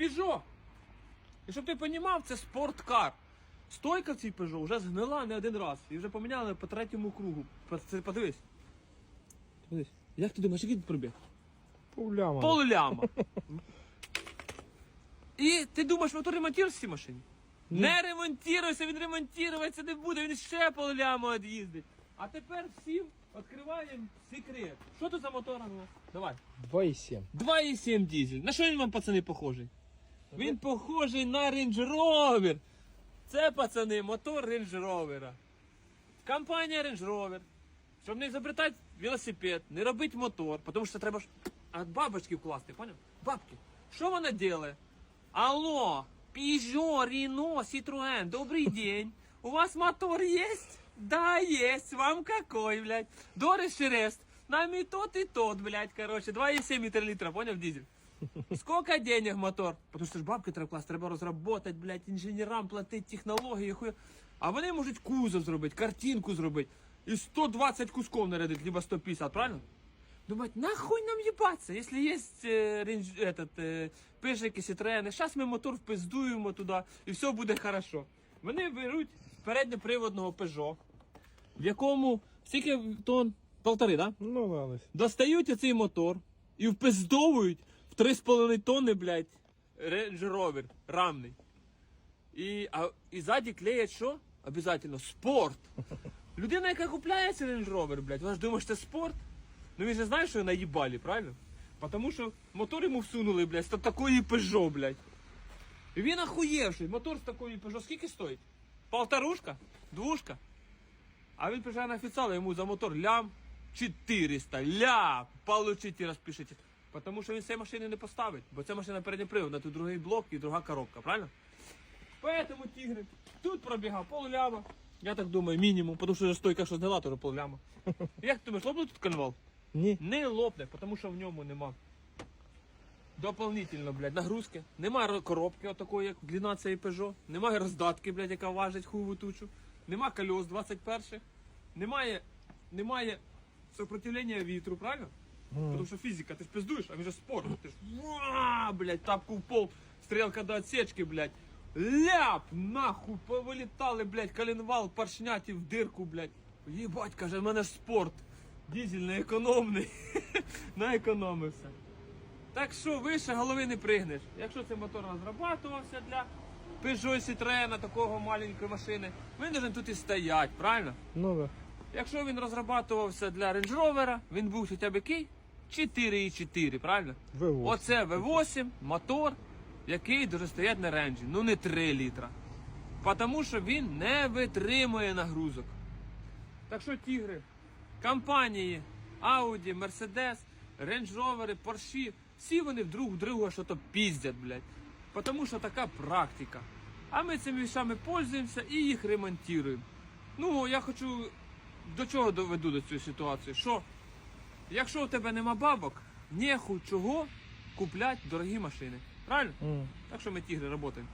Peugeot. І щоб ти розумів, це спорткар. Стойка в цій Peugeot вже згнила не один раз. І вже поміняли по третьому кругу. Це- Подивись. Подивись. Як ти думаєш, який тут пробіг? Пуляма. Полляма. І ти думаєш, мотор ремонтуєш в цій машині? Не ремонтується, він ремонтуватися не буде, він ще полляма від'їздить. А тепер всім відкриваємо секрет. Що тут за мотор у нас? Давай. 2,7. 2,7 дизель. На що він вам, пацани, похожий? Він похожий на Range Rover. Це, пацани, мотор Range Rover. Компанія Range Rover. Щоб не изобретати велосипед, не робити мотор, тому що треба ж от бабочки вкласти, поняв? Бабки. Що вона робить? Алло, Peugeot, Renault, Citroën, добрый день. У вас мотор есть? Да, есть. Вам какой, блядь? Дорис Шерест. Нам и тот, и тот, блядь, короче. 2,7 литра, понял, дизель? Сколько денег мотор? Потому що ж бабки треба класти, треба розробити, блядь, інженерам платити технології, хуя. А вони можуть кузов зробити, картинку зробити. І 120 кусков нарядить, либо 150, правильно? Думать, нахуй нам ебаться, если есть э, рейндж, этот, э, пижики, сітрени, зараз ми мотор впиздуємо туди і все буде хорошо. Вони беруть передньоприводного Peugeot, в якому скільки тонн? Полтори, да? Ну, да, десь. Достають оцей мотор і впиздовують в 3,5 тонни, блядь, Range Rover рамний. І, а, і ззаді клеять що? Обязательно спорт. Людина, яка купляє цей Range Rover, блядь, вона ж думає, що це спорт. Ну він же знає, що наїбалі, правильно? Потому що мотор йому всунули, блядь, з такої Peugeot, блядь. І він охуєвший. Мотор з такої Peugeot скільки стоїть? Полторушка? Двушка? А він приїжджає на офіціал, йому за мотор лям 400. Ля! Получите і Потому що він цієї машини не поставить, бо ця машина передньоприводна, тут другий блок і друга коробка, правильно? Поэтому тігри. Тут пробігав полляма. Я так думаю, мінімум, тому що стойка, що зняла, теж полляма. Як ти думаєш, лопне тут конвал? Ні. Не лопне, тому що в ньому нема. Дополнительно, блядь, нагрузки. Нема коробки отакої, як длина цієї Peugeot. Немає роздатки, блядь, яка важить хуйову тучу. Нема кольос 21 Немає, немає сопротивлення вітру, правильно? Тому що фізика, ти ж пиздуєш, а же спорт. Ти ж уа, блядь, тапку в пол, стрілка до отсечки, блядь. Ляп! Нахуй повилітали, блядь, коленвал, поршняті в дирку, блядь. Єбать, каже, в мене ж спорт. Дізельний, економний. Наекономився. Так що вище голови не пригнеш. Якщо цей мотор розрабатувався для Peugeot Citroën, такого маленької машини, він должен тут і стоять, правильно? Ну, да. Якщо він розрабатувався для Range Rover, він був хоча б який? 4,4, правильно? V8. Оце V8, мотор, який дуже стоять на ренджі. Ну не 3 літра. Тому що він не витримує нагрузок. Так що тігри, компанії Audi, Mercedes, Range Rover, Porsche, всі вони вдруг друга що то піздять, блядь. Тому що така практика. А ми цими вещами пользуємося і їх ремонтуємо. Ну, я хочу до чого доведу до цієї ситуації? Що якщо у тебе нема бабок, нехуй чого купляти дорогі машини. Правильно? Mm. Так що ми тігри працюємо.